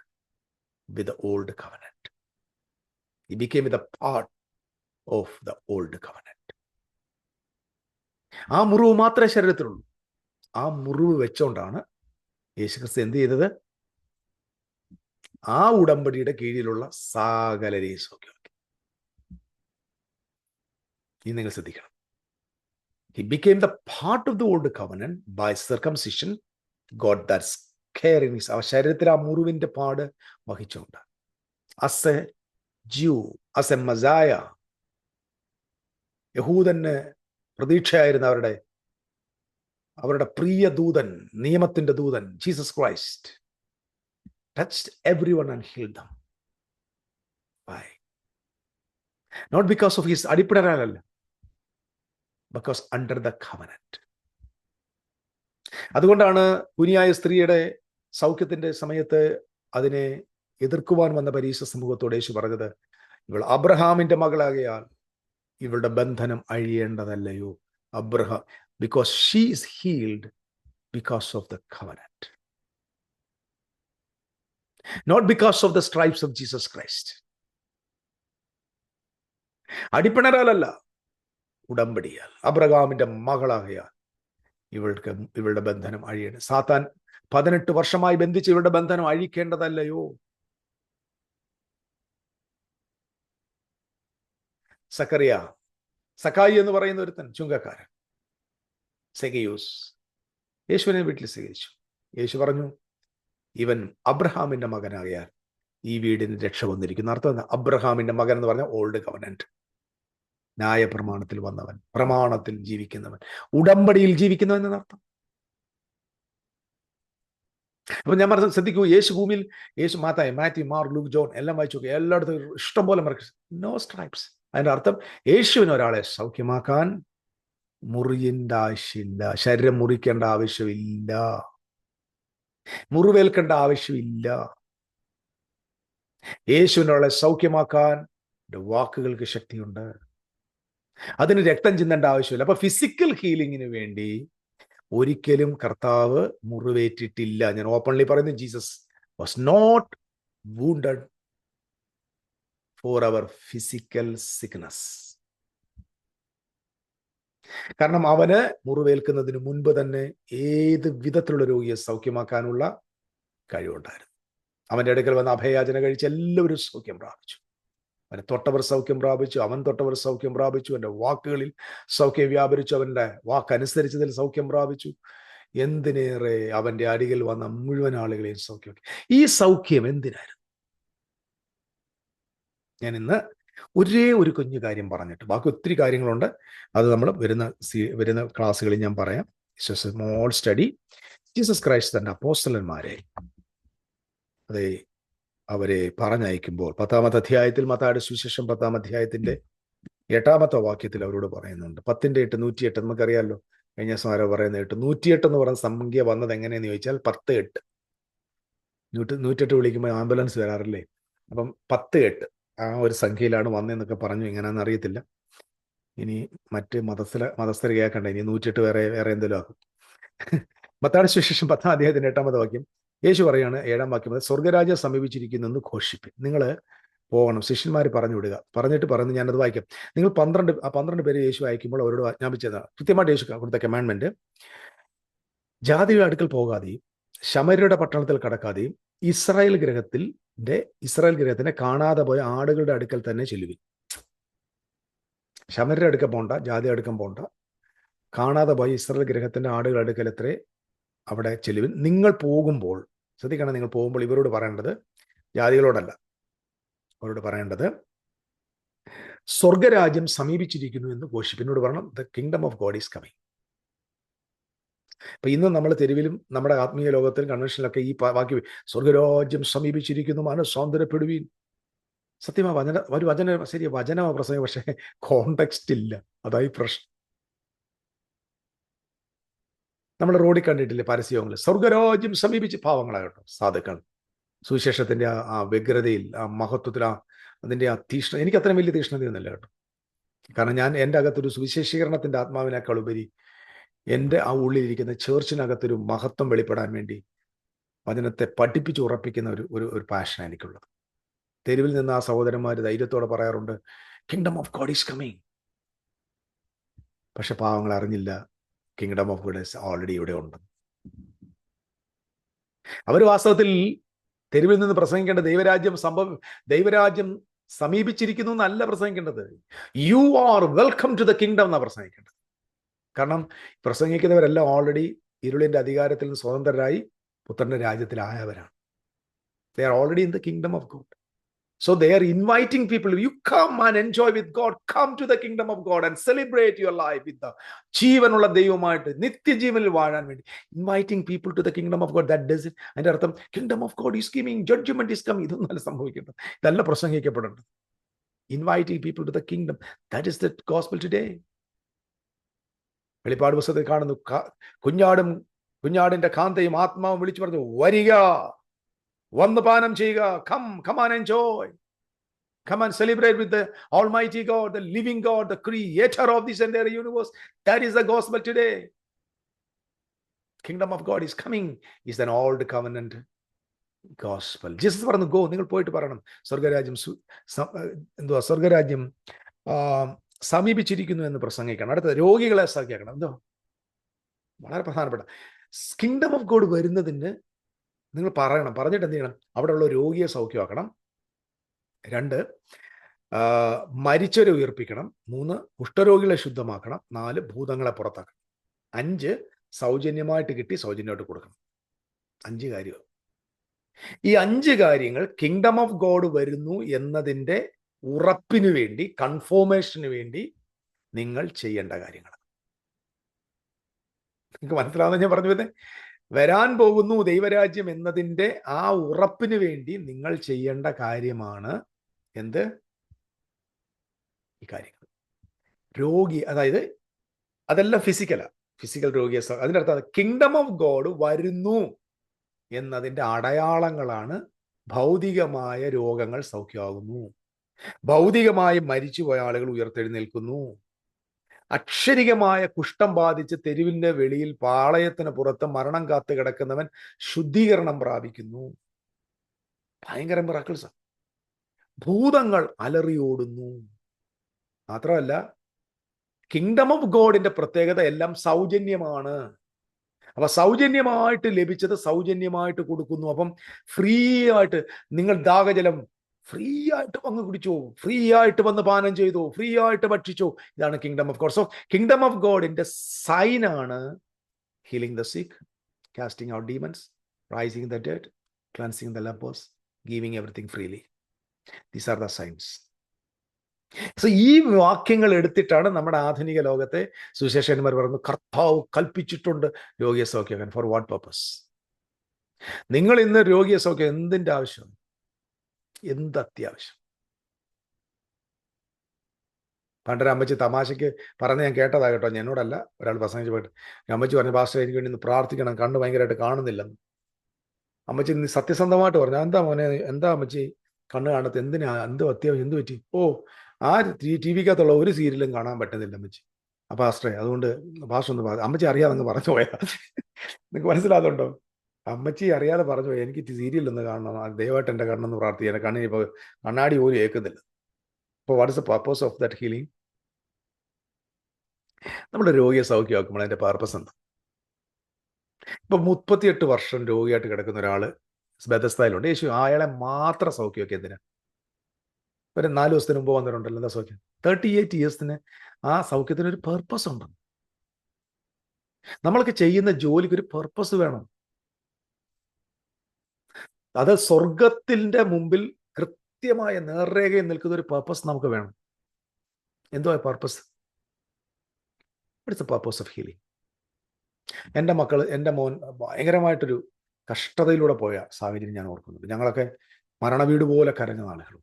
with the old covenant he became with part of the old covenant ആ മുറിവ് മാത്രമേ ശരീരത്തിലുള്ളൂ. ആ മുറിവ് വെച്ചോണ്ടാണ് യേശുക്രിസ്തു എന്ത് ചെയ്തത്? ആ ഉടമ്പടിയുടെ കീഴിലുള്ള സകലരെയും സൗഖ്യമാക്കി. ഇനി നിങ്ങൾ ശ്രദ്ധിക്കണം. He became the part of the old covenant by circumcision God that's ആ ശരീരത്തിൽ ആ മുറിവിന്റെ പാട് വഹിച്ചുകൊണ്ട്. As Jew as a Messiah യഹൂദന് പ്രതീക്ഷയായിരുന്ന അവരുടെ അവരുടെ പ്രിയ ദൂതൻ നിയമത്തിന്റെ ദൂതൻ Jesus Christ. Touch everyone and not because Not because of his അടിപ്പിടരാലല്ല. ബിക്കോസ് അണ്ടർ ദ കവനറ്റ് അതുകൊണ്ടാണ് കുനിയായ സ്ത്രീയുടെ സൗഖ്യത്തിന്റെ സമയത്ത് അതിനെ എതിർക്കുവാൻ വന്ന പരീക്ഷ സമൂഹത്തോട് യേശു പറഞ്ഞത് ഇവൾ അബ്രഹാമിന്റെ മകളാകയാൽ ഇവളുടെ ബന്ധനം അഴിയേണ്ടതല്ലയോ? അബ്രഹ because she is healed because of the covenant not because of the stripes of Jesus Christ അടിപ്പിണരാലല്ല ഉടമ്പടിയാൽ. അബ്രഹാമിന്റെ മകളാകയാൽ ഇവൾക്ക് ഇവളുടെ ബന്ധനം അഴിയണം സാത്താൻ പതിനെട്ട് വർഷമായി ബന്ധിച്ച് ഇവരുടെ ബന്ധനം അഴിക്കേണ്ടതല്ലയോ? സക്കറിയ സക്കായി എന്ന് പറയുന്ന ഒരുത്തൻ ചുങ്കക്കാരൻ. സെഗയൂസ് യേശുവിനെ വീട്ടിൽ സ്വീകരിച്ചു. യേശു പറഞ്ഞു ഇവൻ അബ്രഹാമിന്റെ മകനായാൽ ഈ വീടിന് രക്ഷ വന്നിരിക്കുന്നു. അർത്ഥം അബ്രഹാമിന്റെ മകൻ എന്ന് പറഞ്ഞ ഓൾഡ് കവനന്റ് ന്യായ പ്രമാണത്തിൽ വന്നവൻ പ്രമാണത്തിൽ ജീവിക്കുന്നവൻ ഉടമ്പടിയിൽ ജീവിക്കുന്നവൻ എന്നർത്ഥം അപ്പൊ ഞാൻ പറഞ്ഞത് ശ്രദ്ധിക്കൂ യേശു ഭൂമിയിൽ യേശു മാതായ മാത്യു മാർ ലൂക്ക് ജോൺ എല്ലാം വായിച്ചു നോക്കി. എല്ലായിടത്തും ഇഷ്ടം പോലെ മറക്കും നോ സ്ട്രൈപ്സ് അതിന്റെ അർത്ഥം യേശുവിന് ഒരാളെ സൗഖ്യമാക്കാൻ മുറിയേണ്ട ആവശ്യമില്ല. ശരീരം മുറിക്കേണ്ട ആവശ്യമില്ല. മുറിവേൽക്കേണ്ട ആവശ്യമില്ല. യേശുവിനോളെ സൗഖ്യമാക്കാൻ വാക്കുകൾക്ക് ശക്തിയുണ്ട്. അതിന് രക്തം ചിന്തേണ്ട ആവശ്യമില്ല. അപ്പൊ ഫിസിക്കൽ ഹീലിങ്ങിന് വേണ്ടി ഒരിക്കലും കർത്താവ് മുറിവേറ്റിട്ടില്ല. ഞാൻ ഓപ്പൺലി പറയുന്നു Jesus was not wounded for our physical sickness കാരണം അവന് മുറിവേൽക്കുന്നതിന് മുൻപ് തന്നെ ഏത് വിധത്തിലുള്ള രോഗിയെ സൗഖ്യമാക്കാനുള്ള കഴിവുണ്ടായിരുന്നു. അവന്റെ അടുക്കൽ വന്ന അഭയാചന കഴിച്ച് എല്ലാവരും സൗഖ്യം പ്രാപിച്ചു. അവനെ തൊട്ടവർ സൗഖ്യം പ്രാപിച്ചു അവൻ തൊട്ടവർ സൗഖ്യം പ്രാപിച്ചു അവന്റെ വാക്കുകളിൽ സൗഖ്യം വ്യാപരിച്ചു അവന്റെ വാക്കനുസരിച്ചതിൽ സൗഖ്യം പ്രാപിച്ചു. എന്തിനേറെ അവന്റെ അരികിൽ വന്ന മുഴുവൻ ആളുകളെയും സൗഖ്യം ഈ സൗഖ്യം എന്തിനായിരുന്നു? ഞാൻ ഇന്ന് ഒരേ ഒരു കുഞ്ഞു കാര്യം പറഞ്ഞിട്ട് ബാക്കി ഒത്തിരി കാര്യങ്ങളുണ്ട്. അത് നമ്മൾ വരുന്ന വരുന്ന ക്ലാസ്സുകളിൽ ഞാൻ പറയാം. സ്മോൾ സ്റ്റഡി ജീസസ് ക്രൈസ്റ്റ് തന്റെ അപ്പോസ്റ്റലന്മാരെ അതെ അവരെ പറഞ്ഞയക്കുമ്പോൾ പത്താമത്തെ അധ്യായത്തിൽ മത്താടി സുവിശേഷം പത്താം അധ്യായത്തിന്റെ എട്ടാമത്തെ വാക്യത്തിൽ അവരോട് പറയുന്നുണ്ട്. പത്തിന്റെ എട്ട് നൂറ്റിയെട്ട് നമുക്കറിയാമല്ലോ കഴിഞ്ഞ ദിവസം ആരോ പറയുന്ന എട്ട് നൂറ്റിയെട്ട് എന്ന് പറഞ്ഞ സംഖ്യ വന്നത് എങ്ങനെയെന്ന് ചോദിച്ചാൽ പത്ത് എട്ട്. നൂറ്റി നൂറ്റെട്ട് വിളിക്കുമ്പോൾ ആംബുലൻസ് വരാറില്ലേ? അപ്പം പത്ത് എട്ട്. ആ ഒരു സംഖ്യയിലാണ് വന്നതെന്നൊക്കെ പറഞ്ഞു. എങ്ങനെയാണെന്ന് അറിയത്തില്ല. ഇനി മറ്റ് മതസ്ഥല മതസ്ഥര കേൾക്കണ്ട ഇനി നൂറ്റിയെട്ട് വേറെ വേറെ എന്തെങ്കിലും ആക്കും. മത്താട് സുശേഷം പത്താം അദ്ദേഹത്തിന്റെ എട്ടാമത് വാക്യം. യേശു പറയാണ് ഏഴാം വാക്യം. സ്വർഗരാജ്യം സമീപിച്ചിരിക്കുന്നു എന്ന് ഘോഷിപ്പിൻ. നിങ്ങൾ പോകണം. ശിഷ്യന്മാർ പറഞ്ഞു വിടുക പറഞ്ഞിട്ട് പറഞ്ഞ് ഞാനത് വായിക്കാം. നിങ്ങൾ പന്ത്രണ്ട് ആ പന്ത്രണ്ട് പേര് യേശു അയക്കുമ്പോൾ അവരോട് ആജ്ഞാപിച്ചതാണ്. കൃത്യമായിട്ട് യേശു കൊടുത്ത കമാൻഡ്മെന്റ്. ജാതിയുടെ അടുക്കൽ പോകാതെയും ശമരിയുടെ പട്ടണത്തിൽ കടക്കാതെയും ഇസ്രായേൽ ഗ്രഹത്തിൽ ഇസ്രായേൽ ഗ്രഹത്തിനെ കാണാതെ പോയ ആടുകളുടെ അടുക്കൽ തന്നെ ചെല്ലുവിൻ. ശമരുടെ അടുക്ക പോണ്ട ജാതി അടുക്കം പോണ്ട. കാണാതെ പോയ ഇസ്രായേൽ ഗ്രഹത്തിന്റെ ആടുകളുടെ അടുക്കൽ എത്രേ? അവിടെ ചെല്ലുവിൻ. നിങ്ങൾ പോകുമ്പോൾ ശ്രദ്ധിക്കണം നിങ്ങൾ പോകുമ്പോൾ ഇവരോട് പറയേണ്ടത് ജാതികളോടല്ല. അവരോട് പറയേണ്ടത് സ്വർഗരാജ്യം സമീപിച്ചിരിക്കുന്നു എന്ന് ഘോഷിപ്പിനോട് പറയണം the kingdom of God is coming അപ്പൊ ഇന്ന് നമ്മൾ തെരുവിലും നമ്മുടെ ആത്മീയ ലോകത്തിലും കൺവെൻഷനിലൊക്കെ ഈ വാക്യം സ്വർഗരാജ്യം സമീപിച്ചിരിക്കുന്നു മനസ് സ്വാതന്ത്ര്യപ്പെടുവീൻ സത്യമാ വചന ഒരു വചന ശരി വചനമാ പ്രസംഗം പക്ഷേ കോണ്ടെക്സ്റ്റ് ഇല്ല. അതായി പ്രശ്നം. നമ്മൾ റോഡിൽ കണ്ടിട്ടില്ലേ പരസ്യങ്ങൾ സ്വർഗരാജ്യം സമീപിച്ച് പാവങ്ങളാകട്ടോ സാധുക്കൾ. സുവിശേഷത്തിന്റെ ആ വ്യഗ്രതയിൽ ആ മഹത്വത്തിൽ ആ അതിന്റെ ആ തീഷ്ണ എനിക്ക് അത്രയും വലിയ തീഷ്ണതയൊന്നുമില്ല കേട്ടോ. കാരണം ഞാൻ എന്റെ അകത്തൊരു സുവിശേഷീകരണത്തിന്റെ ആത്മാവിനേക്കാൾ ഉപരി എന്റെ ആ ഉള്ളിലിരിക്കുന്ന ചേർച്ചിനകത്തൊരു മഹത്വം വെളിപ്പെടാൻ വേണ്ടി വചനത്തെ പഠിപ്പിച്ച് ഉറപ്പിക്കുന്ന ഒരു ഒരു ഒരു പാഷൻ എനിക്കുള്ളത്. തെരുവിൽ നിന്ന് ആ സഹോദരന്മാർ ധൈര്യത്തോടെ പറയാറുണ്ട് kingdom of God is coming പക്ഷെ പാവങ്ങൾ അറിഞ്ഞില്ല കിങ്ഡം ഓഫ് ഗോഡ് ഓൾറെഡി ഇവിടെ ഉണ്ട്. അവർ വാസ്തവത്തിൽ തെരുവിൽ നിന്ന് പ്രസംഗിക്കേണ്ട ദൈവരാജ്യം സംഭവ ദൈവരാജ്യം സമീപിച്ചിരിക്കുന്നു എന്നല്ല പ്രസംഗിക്കേണ്ടത്. You are welcome to the kingdom എന്നാണ് പ്രസംഗിക്കേണ്ടത്. കാരണം പ്രസംഗിക്കുന്നവരെല്ലാം ഓൾറെഡി ഇരുളിന്റെ അധികാരത്തിൽ നിന്ന് സ്വതന്ത്രരായി പുത്രന്റെ രാജ്യത്തിലായവരാണ്. They are already in the kingdom of God so they are inviting people you come and enjoy with God come to the kingdom of God and celebrate your life with ജീവനുള്ള ദൈവമായിട്ട് നിത്യജീവനിൽ വാഴാൻ വേണ്ടി. Inviting people to the kingdom of God that does it അതിന്റെ അർത്ഥം kingdom of God is coming judgment is come ഇതൊന്നും അല്ല സംഭവിക്കുന്നത് ഇതല്ല പ്രസംഗിക്കപ്പെടേണ്ടത്. Inviting people to the kingdom that is the gospel today വെളിപ്പാട് പുസ്തകത്തിൽ കാണുന്നു കുഞ്ഞാടും കുഞ്ഞാടിന്റെ കാന്തയും ആത്മാവും വിളിച്ചു പറഞ്ഞു വരിക വന്ന് പാനം ചെയ്യുക come come on and enjoy come and celebrate with the almighty God the living God the creator of this എന്റെ universe that is the gospel today kingdom of God is coming is then old covenant gospel Jesus പറഞ്ഞു go നിങ്ങൾ പോയിട്ട് പറയണം. സ്വർഗരാജ്യം എന്തുവാ സ്വർഗരാജ്യം സമീപിച്ചിരിക്കുന്നു എന്ന് പ്രസംഗിക്കണം. അടുത്ത രോഗികളെ സഹിക്കണം എന്തോ? വളരെ പ്രധാനപ്പെട്ട. കിങ്ഡം ഓഫ് ഗോഡ് വരുന്നതിന് നിങ്ങൾ പറയണം. പറഞ്ഞിട്ട് എന്ത് ചെയ്യണം? അവിടെയുള്ള രോഗിയെ സൗഖ്യമാക്കണം. രണ്ട് മരിച്ചവരെ ഉയർപ്പിക്കണം. മൂന്ന് കുഷ്ഠരോഗികളെ ശുദ്ധമാക്കണം. നാല് ഭൂതങ്ങളെ പുറത്താക്കണം. അഞ്ച് സൗജന്യമായിട്ട് കിട്ടി സൗജന്യമായിട്ട് കൊടുക്കണം. അഞ്ച് കാര്യം ഈ അഞ്ച് കാര്യങ്ങൾ കിങ്ഡം ഓഫ് ഗോഡ് വരുന്നു എന്നതിന്റെ ഉറപ്പിന് വേണ്ടി കൺഫോമേഷന് വേണ്ടി നിങ്ങൾ ചെയ്യേണ്ട കാര്യങ്ങൾ നിങ്ങൾക്ക് മനസ്സിലാവുന്ന ഞാൻ പറഞ്ഞു വരുന്നത്? വരാൻ പോകുന്നു ദൈവരാജ്യം എന്നതിന്റെ ആ ഉറപ്പിനു വേണ്ടി നിങ്ങൾ ചെയ്യേണ്ട കാര്യമാണ് എന്ത്? ഈ കാര്യങ്ങൾ. രോഗി അതായത് അതെല്ലാം ഫിസിക്കലാണ് ഫിസിക്കൽ രോഗിയെ അതിന്റെ അർത്ഥം കിങ്ഡം ഓഫ് ഗോഡ് വരുന്നു എന്നതിന്റെ അടയാളങ്ങളാണ് ഭൗതികമായ രോഗങ്ങൾ സൗഖ്യമാകുന്നു. ഭൗതികമായി മരിച്ചുപോയ ആളുകൾ ഉയർത്തെഴുന്നേൽക്കുന്നു. അക്ഷരികമായ കുഷ്ഠം ബാധിച്ച് തെരുവിന്റെ വെളിയിൽ പാളയത്തിന് പുറത്ത് മരണം കാത്തു കിടക്കുന്നവൻ ശുദ്ധീകരണം പ്രാപിക്കുന്നു. ഭയങ്കര മിറാക്കിൾസ് ഭൂതങ്ങൾ അലറിയോടുന്നു. മാത്രമല്ല കിങ്ഡം ഓഫ് ഗോഡിന്റെ പ്രത്യേകത എല്ലാം സൗജന്യമാണ്. അപ്പൊ സൗജന്യമായിട്ട് ലഭിച്ചത് സൗജന്യമായിട്ട് കൊടുക്കുന്നു. അപ്പം ഫ്രീ ആയിട്ട് നിങ്ങൾ ദാഹജലം ഫ്രീ ആയിട്ട് വന്ന് കുടിച്ചോ. ഫ്രീ ആയിട്ട് വന്ന് പാനം ചെയ്തു. ഫ്രീ ആയിട്ട് ഭക്ഷിച്ചോ. ഇതാണ് kingdom of God so kingdom of ഗോഡിന്റെ sign ആണ് healing the sick casting out demons raising the dead cleansing the lepers giving everything freely these are the signs so ഈ വാക്യങ്ങൾ എടുത്തിട്ടാണ് നമ്മുടെ ആധുനിക ലോകത്തെ സുശേഷന്മാർ പറയുന്നത് കർത്താവ് കൽപ്പിച്ചിട്ടുണ്ട് രോഗിയെ സൗഖ്യമാക്കാൻ ഫോർ വാട്ട് പർപ്പസ് നിങ്ങൾ ഇന്ന് രോഗിയെ സൗഖ്യം എന്തിന്റെ ആവശ്യം? എന്ത് അത്യാവശ്യം? പണ്ടൊരു അമ്മച്ചി തമാശയ്ക്ക് പറഞ്ഞ് ഞാൻ കേട്ടതാ കേട്ടോ എന്നോടല്ല ഒരാൾ പ്രസംഗിച്ച് പോയിട്ട്. അമ്മച്ചി പറഞ്ഞു പാസ്റ്റർ എനിക്ക് വേണ്ടി ഒന്ന് പ്രാർത്ഥിക്കണം. കണ്ണ് ഭയങ്കരമായിട്ട് കാണുന്നില്ലെന്ന്. അമ്മച്ചി നീ സത്യസന്ധമായിട്ട് പറഞ്ഞു. എന്താ മോനെ? എന്താ അമ്മച്ചി? കണ്ണ് കാണത്ത് എന്തിനാ? എന്ത് അത്യാവശ്യം? എന്ത് പറ്റി? ഓ ആ ടി വിക്കകത്തുള്ള ഒരു സീരിയലും കാണാൻ പറ്റുന്നില്ല അമ്മച്ചി. ആ പാസ്റ്ററെ അതുകൊണ്ട് പാസ്റ്റർ ഒന്ന് അമ്മച്ചി അറിയാതെ അങ്ങ് പറഞ്ഞു പോയാ നിങ്ങൾക്ക് മനസ്സിലാകുന്നുണ്ടോ അമ്മച്ചി അറിയാതെ പറഞ്ഞു എനിക്ക് സീരിയൽ ഒന്ന് കാണണം ദയവായിട്ട് എന്റെ കണ്ണെന്ന് പ്രാർത്ഥിക്കാൻ കണ്ണിന് ഇപ്പോൾ കണ്ണാടി പോലും ഏൽക്കുന്നില്ല. അപ്പോൾ what is the purpose of that healing നമ്മുടെ രോഗിയെ സൗഖ്യമാക്കുമ്പോൾ അതിന്റെ പർപ്പസ് എന്താ? ഇപ്പൊ മുപ്പത്തിയെട്ട് വർഷം രോഗിയായിട്ട് കിടക്കുന്ന ഒരാൾ ബദസ്ഥായിലുണ്ട് യേശു അയാളെ മാത്രം സൗഖ്യമാക്കി എന്തിനാ? ഒരു നാല് ദിവസത്തിന് മുമ്പ് വന്നിട്ടുണ്ടല്ലോ എന്താ സൗഖ്യം? തേർട്ടി എയ്റ്റ് ഇയേഴ്സിന് ആ സൗഖ്യത്തിന് ഒരു പർപ്പസ് ഉണ്ട്. നമ്മൾക്ക് ചെയ്യുന്ന ജോലിക്ക് ഒരു പർപ്പസ് വേണം. അത് സ്വർഗത്തിന്റെ മുമ്പിൽ കൃത്യമായ നേർരേഖയിൽ നിൽക്കുന്ന ഒരു പർപ്പസ് നമുക്ക് വേണം. എന്തോ purpose it's a purpose of healing എന്റെ മക്കൾ എന്റെ മോൻ ഭയങ്കരമായിട്ടൊരു കഷ്ടതയിലൂടെ പോയ സാഹചര്യം ഞാൻ ഓർക്കുന്നുണ്ട്. ഞങ്ങളൊക്കെ മരണവീട് പോലെ കരഞ്ഞ നാളുകളും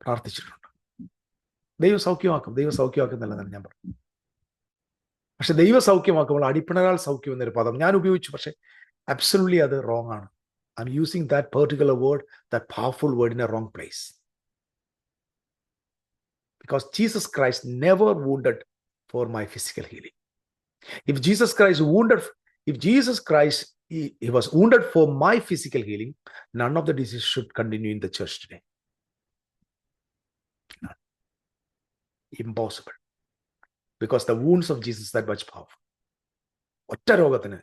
പ്രാർത്ഥിച്ചിട്ടുണ്ട്. ദൈവം സൗഖ്യമാക്കും ദൈവം സൗഖ്യമാക്കുന്നില്ലെന്നാണ് ഞാൻ പറഞ്ഞു പക്ഷെ ദൈവ സൗഖ്യമാക്കുമ്പോൾ അടിപ്പിണരാൽ സൗഖ്യം എന്നൊരു പദം ഞാൻ ഉപയോഗിച്ചു പക്ഷെ അബ്സലുള്ളി അത് റോങ് ആണ് I am using that particular word that powerful word in a wrong place because Jesus Christ never wounded for my physical healing. If Jesus Christ wounded, if Jesus Christ he, he was wounded for my physical healing, none of the disease should continue in the church today. None. Impossible. Because the wounds of Jesus that much powerful. ഒറ്റ രോഗത്തിന്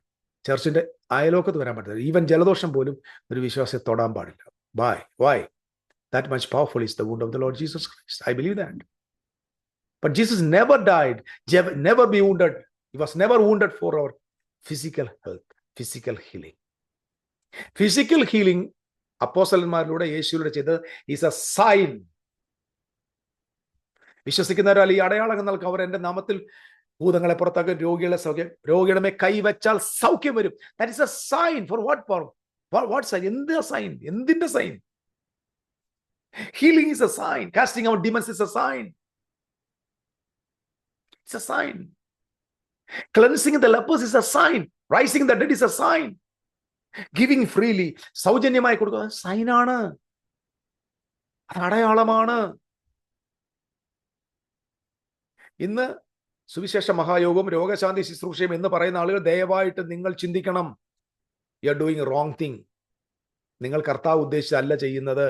ചർച്ചിന്റെ അയലോക്കത്ത് വരാൻ പറ്റില്ല even ജലദോഷം പോലും ഒരു വിശ്വാസത്തെ തൊടാൻ പാടില്ല why why that much powerful is the wound of the Lord Jesus Christ. I believe that. But Jesus never died, jev- never be wounded. He was never wounded for our physical health, physical healing. Physical healing, അപ്പോസലന്മാരിലൂടെ യേശുവിലൂടെ ചെയ്തത് is A sign വിശ്വസിക്കുന്നവരാൽ ഈ അടയാളങ്ങൾ നൽകും. അവർ എന്റെ നാമത്തിൽ ഭൂതങ്ങളെ പുറത്താക്കും രോഗികളെ സൗഖ്യം രോഗിയുടെ മേ കൈവച്ചാൽ സൗഖ്യം വരും. That is a sign for what for what sign എന്ത് സൈൻ എന്തിന്റെ sign healing is a sign casting out demons is a sign it's a sign cleansing the lepers is a sign raising the dead is a sign giving freely സൗജന്യമായി കൊടുക്കുക. സൈനാണ് അത് അടയാളമാണ്. ഇന്ന് സുവിശേഷ മഹായോഗം രോഗശാന്തി ശുശ്രൂഷയും എന്ന് പറയുന്ന ആളുകൾ ദയവായിട്ട് നിങ്ങൾ ചിന്തിക്കണം. You are doing wrong thing നിങ്ങൾ കർത്താവ് ഉദ്ദേശിച്ചല്ല ചെയ്യുന്നത്.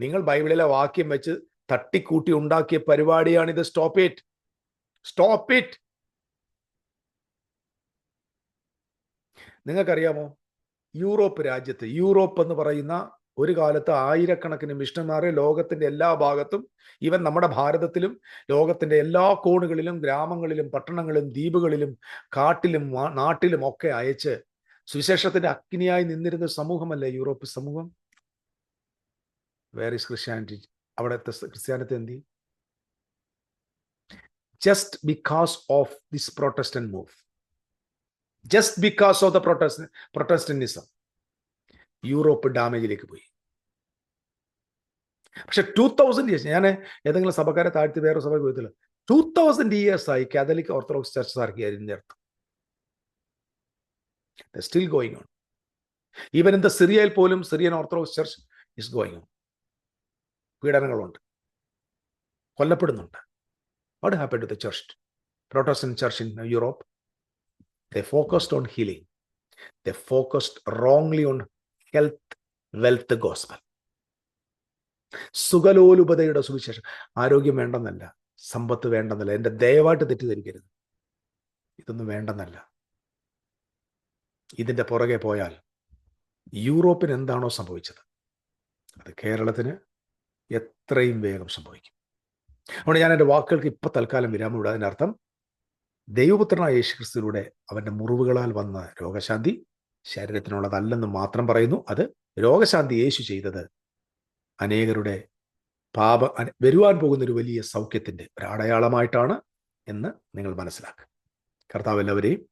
നിങ്ങൾ ബൈബിളിലെ വാക്യം വെച്ച് തട്ടിക്കൂട്ടി ഉണ്ടാക്കിയ പരിപാടിയാണിത് സ്റ്റോപ്പ് ഇറ്റ് സ്റ്റോപ്പ് ഇറ്റ് നിങ്ങൾക്കറിയാമോ? യൂറോപ്പ് രാജ്യത്ത് യൂറോപ്പ് എന്ന് പറയുന്ന ഒരു കാലത്ത് ആയിരക്കണക്കിന് മിഷണന്മാരെ ലോകത്തിന്റെ എല്ലാ ഭാഗത്തും ഇവൻ നമ്മുടെ ഭാരതത്തിലും ലോകത്തിന്റെ എല്ലാ കോണുകളിലും ഗ്രാമങ്ങളിലും പട്ടണങ്ങളിലും ദ്വീപുകളിലും കാട്ടിലും നാട്ടിലും ഒക്കെ അയച്ച് സുവിശേഷത്തിന്റെ അഗ്നിയായി നിന്നിരുന്ന സമൂഹമല്ലേ യൂറോപ്പ് സമൂഹം? വേർ ഇസ് ക്രിസ്ത്യാനിറ്റി അവിടുത്തെ ക്രിസ്ത്യാനിറ്റി എന്തി just because of this Protestant move just because of the protest Protestantism Europe ഡാമേജിലേക്ക് പോയി. പക്ഷെ ടൂ തൗസൻഡ് ഇയേഴ്സ് ഞാൻ ഏതെങ്കിലും സഭക്കാരെ താഴ്ത്തി വേറെ സഭ പോയതില്ല ടൂ തൗസൻഡ് ഇയേഴ്സ് ആയി കാതലിക് ഓർത്തഡോക്സ് ചർച്ച് ആർക്കിയായിരുന്നു അർത്ഥം. Still going on even the സിറിയയിൽ പോലും Syrian Orthodox church is going on പീഡനങ്ങളുണ്ട്. കൊല്ലപ്പെടുന്നുണ്ട്. What happen to the church Protestant church in Europe the focused on healing the focused wrongly on health wealth gospel സുഖലോലുപതയുടെ സുവിശേഷം. ആരോഗ്യം വേണ്ടെന്നല്ല സമ്പത്ത് വേണ്ടെന്നല്ല എന്റെ ദയവായിട്ട് തെറ്റിദ്ധരിക്കരുത്. ഇതൊന്നും വേണ്ടെന്നല്ല. ഇതിന്റെ പുറകെ പോയാൽ യൂറോപ്പിന് എന്താണോ സംഭവിച്ചത്? അത് കേരളത്തിന് എത്രയും വേഗം സംഭവിക്കും. അതുകൊണ്ട് ഞാൻ എന്റെ വാക്കുകൾക്ക് ഇപ്പൊ തൽക്കാലം വിരാമം ഇവിടെ അതിന്റെ അർത്ഥം ദൈവപുത്രനായ യേശു ക്രിസ്തുവിലൂടെ അവന്റെ മുറിവുകളാൽ വന്ന രോഗശാന്തി ശരീരത്തിനുള്ളതല്ലെന്ന് മാത്രം പറയുന്നു. അത് രോഗശാന്തി യേശു ചെയ്തത് അനേകരുടെ പാപ വരുവാൻ പോകുന്ന ഒരു വലിയ സൗഖ്യത്തിന്റെ ഒരു അടയാളമായിട്ടാണ് എന്ന് നിങ്ങൾ മനസ്സിലാക്കുക. കർത്താവ് എല്ലാവരെയും